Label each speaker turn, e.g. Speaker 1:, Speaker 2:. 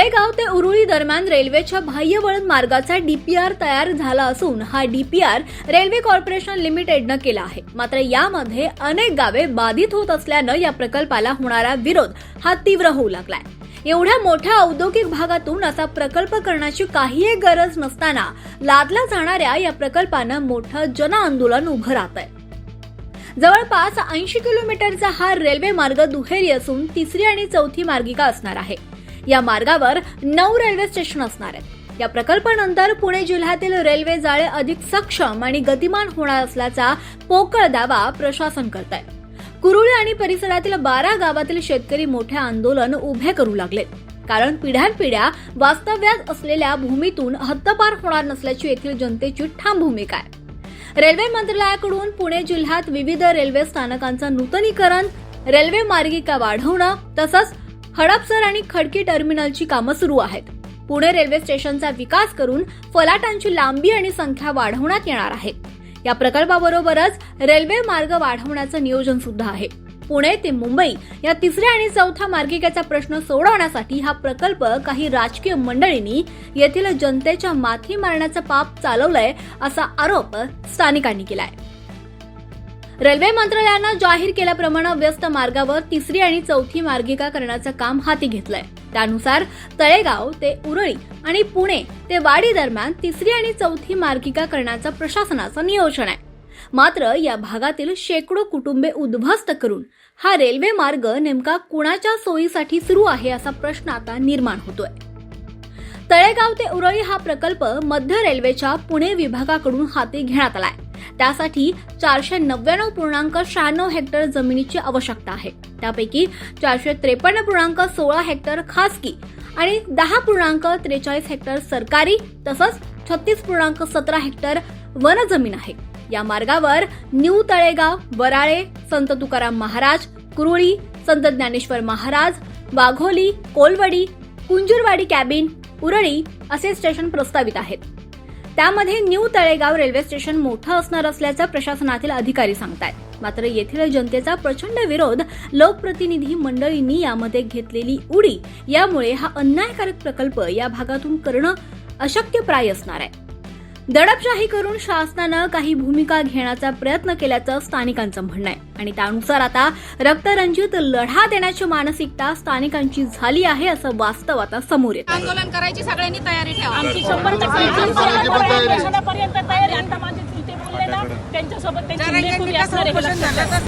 Speaker 1: तळेगाव ते उरुळी दरम्यान रेल्वेच्या बाह्यवळण मार्गाचा डीपीआर तयार झाला असून हा डीपीआर रेल्वे कॉर्पोरेशन लिमिटेडनं केला आहे. मात्र यामध्ये अनेक गावे बाधित होत असल्यानं या प्रकल्पाला होणारा विरोध हा तीव्र होऊ लागलाय. एवढ्या मोठ्या औद्योगिक भागातून असा प्रकल्प करण्याची काहीही गरज नसताना लादला जाणाऱ्या या प्रकल्पानं मोठं जनआंदोलन उभं राहत आहे जवळपास ऐंशी किलोमीटरचा हा रेल्वे मार्ग दुहेरी असून तिसरी आणि चौथी मार्गिका असणार आहे. या मार्गावर नऊ रेल्वे स्टेशन असणार आहेत. या प्रकल्पानंतर पुणे जिल्ह्यातील रेल्वे जाळे अधिक सक्षम आणि गतिमान होणार असल्याचा पोकळ दावा प्रशासन करत आहे कुरुळी आणि परिसरातील बारा गावातील शेतकरी मोठे आंदोलन उभे करू लागले. कारण पिढ्यानपिढ्या वास्तव्यात असलेल्या भूमीतून हद्दपार होणार नसल्याची येथील जनतेची ठाम भूमिका आहे. रेल्वे मंत्रालयाकडून पुणे जिल्ह्यात विविध रेल्वे स्थानकांचं नूतनीकरण रेल्वे मार्गिका वाढवणं तसंच हडपसर आणि खडकी टर्मिनलची कामं सुरू आहेत. पुणे रेल्वे स्टेशनचा विकास करून फलाटांची लांबी आणि संख्या वाढवण्यात येणार आहे. या प्रकल्पाबरोबरच रेल्वे मार्ग वाढवण्याचं नियोजन सुद्धा आहे. पुणे ते मुंबई या तिसऱ्या आणि चौथ्या मार्गिकेचा प्रश्न सोडवण्यासाठी हा प्रकल्प काही राजकीय मंडळींनी येथील जनतेच्या माथी मारण्याचं पाप चालवलंय असा आरोप स्थानिकांनी केलाय. रेल्वे मंत्रालयानं जाहीर केल्याप्रमाणे व्यस्त मार्गावर तिसरी आणि चौथी मार्गिका करण्याचं काम हाती घेतलंय. त्यानुसार तळेगाव ते उरळी आणि पुणे ते वाडी दरम्यान तिसरी आणि चौथी मार्गिका करण्याचं प्रशासनाचं नियोजन आहे. मात्र या भागातील शेकडो कुटुंबे उद्ध्वस्त करून हा रेल्वे मार्ग नेमका कुणाच्या सोयीसाठी सुरू आहे असा प्रश्न आता निर्माण होतोय. तळेगाव ते उरळी हा प्रकल्प मध्य रेल्वेच्या पुणे विभागाकडून हाती घेण्यात आलाय. त्यासाठी चारशे नव्याण्णव पूर्णांक शहाण्णव हेक्टर जमिनीची आवश्यकता आहे. त्यापैकी चारशे त्रेपन्न पूर्णांक सोळा हेक्टर खासगी आणि दहा पूर्णांक त्रेचाळीस हेक्टर सरकारी तसंच छत्तीस पूर्णांक सतरा हेक्टर वन जमीन आहे. या मार्गावर न्यू तळेगाव वराळे संत तुकाराम महाराज कुरुळी संत ज्ञानेश्वर महाराज वाघोली कोलवडी कुंजूरवाडी कॅबिन उरळी असे स्टेशन प्रस्तावित आहेत. त्यामध्ये न्यू तळेगाव रेल्वे स्टेशन मोठं असणार असल्याचं प्रशासनातील अधिकारी सांगतायत. मात्र येथील जनतेचा प्रचंड विरोध लोकप्रतिनिधी मंडळींनी यामध्ये घेतलेली उडी यामुळे हा अन्यायकारक प्रकल्प या भागातून करणं अशक्यप्राय असणार आहे. दडपशाही करून शासनानं काही भूमिका घेण्याचा प्रयत्न केल्याचं स्थानिकांचं म्हणणं आहे. आणि त्यानुसार आता रक्तरंजित लढा देण्याची मानसिकता स्थानिकांची झाली आहे असं वास्तव आता समोर येतं
Speaker 2: आंदोलन करायची सगळ्यांनी तयारी ठेवा.
Speaker 3: आमची शंभर टक्के त्यांच्यासोबत